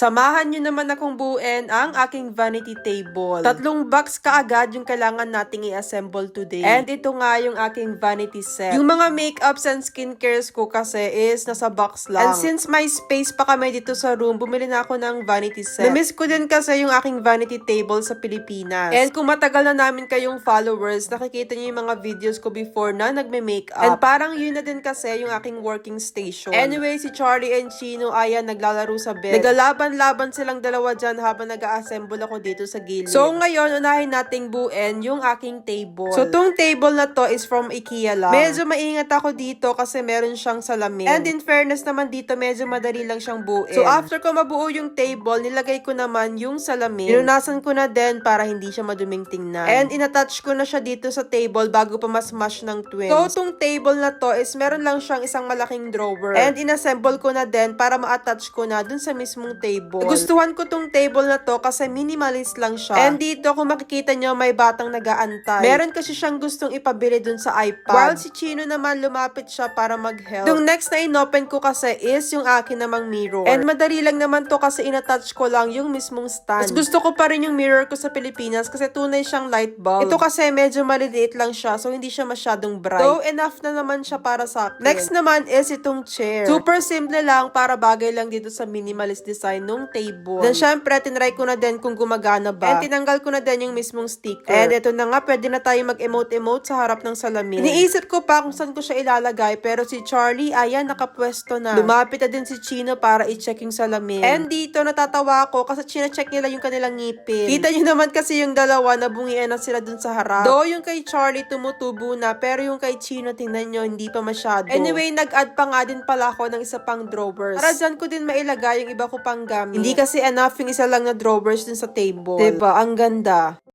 Samahan nyo naman akong buuin ang aking vanity table. Tatlong box kaagad yung kailangan nating i-assemble today. And ito nga yung aking vanity set. Yung mga makeups and skincares ko kasi is nasa box lang. And since may space pa kami dito sa room, bumili na ako ng vanity set. Namiss ko din kasi yung aking vanity table sa Pilipinas. And kung matagal na namin kayong followers, nakikita niyo yung mga videos ko before na nagme-makeup. And parang yun na din kasi yung aking working station. Anyway, si Charlie and Chino, ayan, naglalaro sa bed. Naglalaban-laban silang dalawa dyan habang nag-assemble ako dito sa gilid. So, ngayon, unahin nating buuin yung aking table. So, tong table na to is from IKEA lang. Medyo maingat ako dito kasi meron siyang salamin. And in fairness naman dito, medyo madali lang siyang buuin. So, after ko mabuo yung table, nilagay ko naman yung salamin. Pinunasan ko na din para hindi siya maduming tingnan. And inattach ko na siya dito sa table bago pa mas-mash ng twins. So, tong table na to is meron lang siyang isang malaking drawer. And inassemble ko na din para ma-attach ko na dun sa mismong table. Gustuhan ko tong table na to kasi minimalist lang siya. And dito, kung makikita nyo, may batang nag-aantay. Meron kasi siyang gustong ipabili dun sa iPad. While si Chino naman, lumapit siya para mag-help. Yung next na inopen ko kasi is yung akin namang mirror. And madali lang naman to kasi inattach ko lang yung mismong stand. Mas gusto ko pa rin yung mirror ko sa Pilipinas kasi tunay siyang light bulb. Ito kasi medyo maliliit lang siya so hindi siya masyadong bright. Though enough na naman siya para sa akin. Next naman is itong chair. Super simple lang para bagay lang dito sa minimalist design nung table. Then syempre, tinry ko na din kung gumagana ba. And tinanggal ko na din yung mismong sticker. And ito na nga, pwede na tayo mag-emote-emote sa harap ng salamin. Iniisip ko pa kung saan ko siya ilalagay pero si Charlie, ayan, nakapwesto na. Lumapit na din si Chino para i-check yung salamin. And dito, natatawa ako kasi chine-check nila yung kanilang ngipin. Kita nyo naman kasi yung dalawa, nabungian na sila dun sa harap. Do yung kay Charlie tumutubo na, pero yung kay Chino, tingnan nyo, hindi pa masyado. Anyway, nag-add pa nga din pala ako ng isa pang drawers. Para dyan ko din mailagay yung iba ko pang gamit. Hindi kasi enough yung isa lang na drawers dun sa table. 'Di ba Ang ganda.